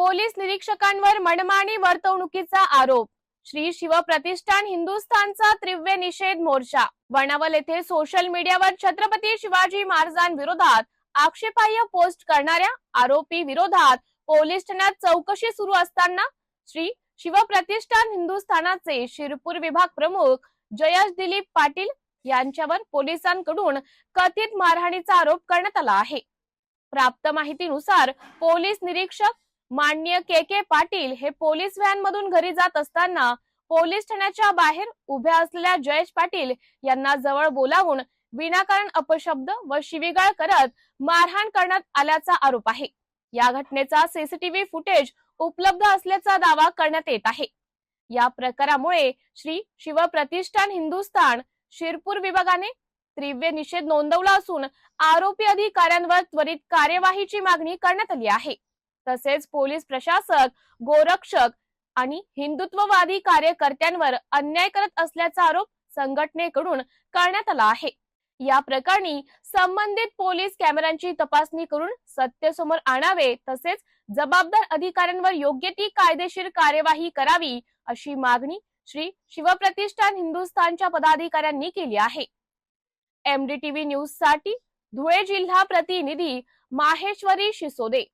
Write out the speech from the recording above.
Police निरीक्षकांवर मनमानी वर्तवणुकीचा आरोप. श्री शिवप्रतिष्ठान हिंदुस्थानचा त्रिव्य निषेध मोर्चा. वणावल येथे सोशल मीडियावर छत्रपती शिवाजी महाराजांविरोधात आक्षेपार्ह पोस्ट करणाऱ्या आरोपी विरोधात पोलीस ठाण्यात चौकशी सुरू असताना श्री शिवप्रतिष्ठान हिंदुस्थानाचे शिरपूर विभाग प्रमुख जयश दिलीप पाटील यांच्यावर पोलिसांकडून कथित मारहाणीचा आरोप करण्यात आला आहे. प्राप्त माहितीनुसार पोलीस निरीक्षक मान्य के के पाटील हे पोलीस व्हॅन मधून घरी जात असताना पोलीस ठाण्याच्या बाहेर उभ्या असलेल्या जयेश पाटील यांना जवळ बोलावून विनाकारण अपशब्द व शिवीगाळ करत मारहाण करण्यात आल्याचा आरोप आहे. या घटनेचा सीसीटीव्ही फुटेज उपलब्ध असल्याचा दावा करण्यात येत आहे. या प्रकारामुळे श्री शिवप्रतिष्ठान हिंदुस्थान शिरपूर विभागाने तीव्र निषेध नोंदवला असून आरोपी अधिकाऱ्यांवर त्वरित कार्यवाहीची मागणी करण्यात आली आहे. तसेच पोलीस प्रशासक गोरक्षक आणि हिंदुत्ववादी कार्यकर्त्यांवर अन्याय करत असल्याचा आरोप संघटनेकडून करण्यात आला आहे. या प्रकरणी संबंधित पोलीस कॅमेऱ्यांची तपासणी करून सत्य समोर आणावे तसेच जबाबदार अधिकाऱ्यांवर योग्य ती कायदेशीर कार्यवाही करावी अशी मागणी श्री शिवप्रतिष्ठान हिंदुस्थानच्या पदाधिकाऱ्यांनी केली आहे. एमडीटीव्ही न्यूजसाठी धुळे जिल्हा प्रतिनिधी माहेश्वरी शिसोदे.